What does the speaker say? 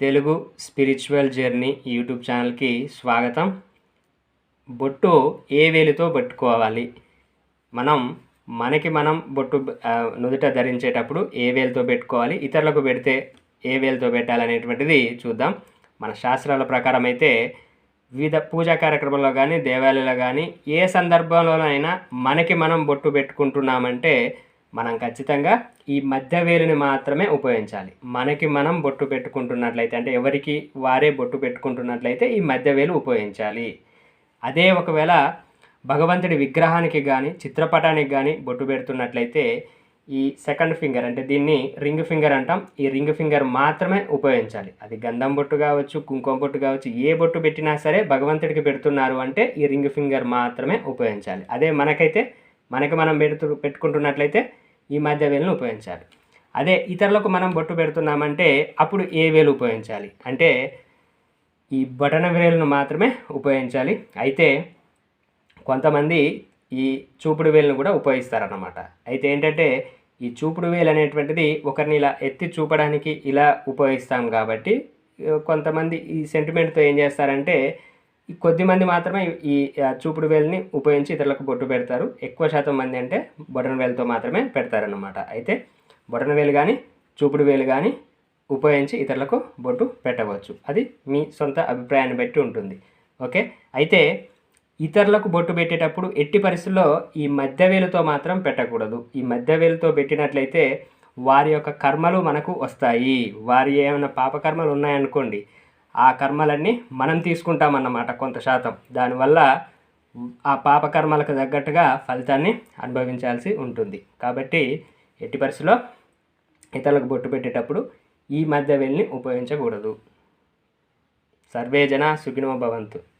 Telugu spiritual journey YouTube ఛానల్కి స్వాగతం. బొట్టు ఏ వేలితో పెట్టుకోవాలి మనం మనకి మనం బొట్టు నుదుట ధరించేటప్పుడు ఏ వేలుతో పెట్టుకోవాలి? ఇతరులకు పెడితే ఏ వేలుతో పెట్టాలనేటువంటిది చూద్దాం. మన శాస్త్రాల ప్రకారం అయితే వివిధ పూజా కార్యక్రమంలో కానీ దేవాలయాల్లో కానీ ఏ సందర్భంలోనైనా మనకి మనం బొట్టు పెట్టుకుంటున్నామంటే మనం ఖచ్చితంగా ఈ మధ్య వేలుని మాత్రమే ఉపయోగించాలి. మనకి మనం బొట్టు పెట్టుకుంటున్నట్లయితే అంటే ఎవరికి వారే బొట్టు పెట్టుకుంటున్నట్లయితే ఈ మధ్య వేలు ఉపయోగించాలి. అదే ఒకవేళ భగవంతుడి విగ్రహానికి కానీ చిత్రపటానికి కానీ బొట్టు పెడుతున్నట్లయితే ఈ సెకండ్ ఫింగర్ అంటే దీన్ని రింగ్ ఫింగర్ అంటాం. ఈ రింగ్ ఫింగర్ మాత్రమే ఉపయోగించాలి. అది గంధం బొట్టు కావచ్చు కుంకుమ బొట్టు కావచ్చు ఏ బొట్టు పెట్టినా సరే భగవంతుడికి పెడుతున్నారు అంటే ఈ రింగ్ ఫింగర్ మాత్రమే ఉపయోగించాలి. అదే మనకైతే మనకి మనం పెడుతు పెట్టుకుంటున్నట్లయితే ఈ మధ్య వేలును ఉపయోగించాలి. అదే ఇతరులకు మనం బొట్టు పెడుతున్నామంటే అప్పుడు ఏ వేలు ఉపయోగించాలి? అంటే ఈ బటన వేలును మాత్రమే ఉపయోగించాలి. అయితే కొంతమంది ఈ చూపుడు వేలును కూడా ఉపయోగిస్తారన్నమాట. అయితే ఏంటంటే ఈ చూపుడు వేలు అనేటువంటిది ఒకరిని ఇలా ఎత్తి చూపడానికి ఇలా ఉపయోగిస్తాం కాబట్టి కొంతమంది ఈ సెంటిమెంట్తో ఏం చేస్తారంటే కొద్దిమంది కొద్ది మంది మాత్రమే ఈ చూపుడు వేలుని ఉపయోగించి ఇతరులకు బొట్టు పెడతారు. ఎక్కువ శాతం మంది అంటే బొటన వేలుతో మాత్రమే పెడతారనమాట అయితే బొటన వేలు కానీ చూపుడు వేలు కానీ ఉపయోగించి ఇతరులకు బొట్టు పెట్టవచ్చు. అది మీ సొంత అభిప్రాయాన్ని బట్టి ఉంటుంది. ఓకే? అయితే ఇతరులకు బొట్టు పెట్టేటప్పుడు ఎట్టి పరిస్థితుల్లో ఈ మధ్యవేలుతో మాత్రం పెట్టకూడదు. ఈ మధ్యవేలుతో పెట్టినట్లయితే వారి యొక్క కర్మలు మనకు వస్తాయి. వారి ఏమైనా పాపకర్మలు ఉన్నాయనుకోండి ఆ కర్మలన్నీ మనం తీసుకుంటామన్నమాట కొంత శాతం. దానివల్ల ఆ పాపకర్మలకు తగ్గట్టుగా ఫలితాన్ని అనుభవించాల్సి ఉంటుంది. కాబట్టి ఎట్టి పరిస్థితిలో ఇతరులకు బొట్టు పెట్టేటప్పుడు ఈ మధ్య వెళ్ళి ఉపయోగించకూడదు. సర్వే జన సుఖినో భవంతు.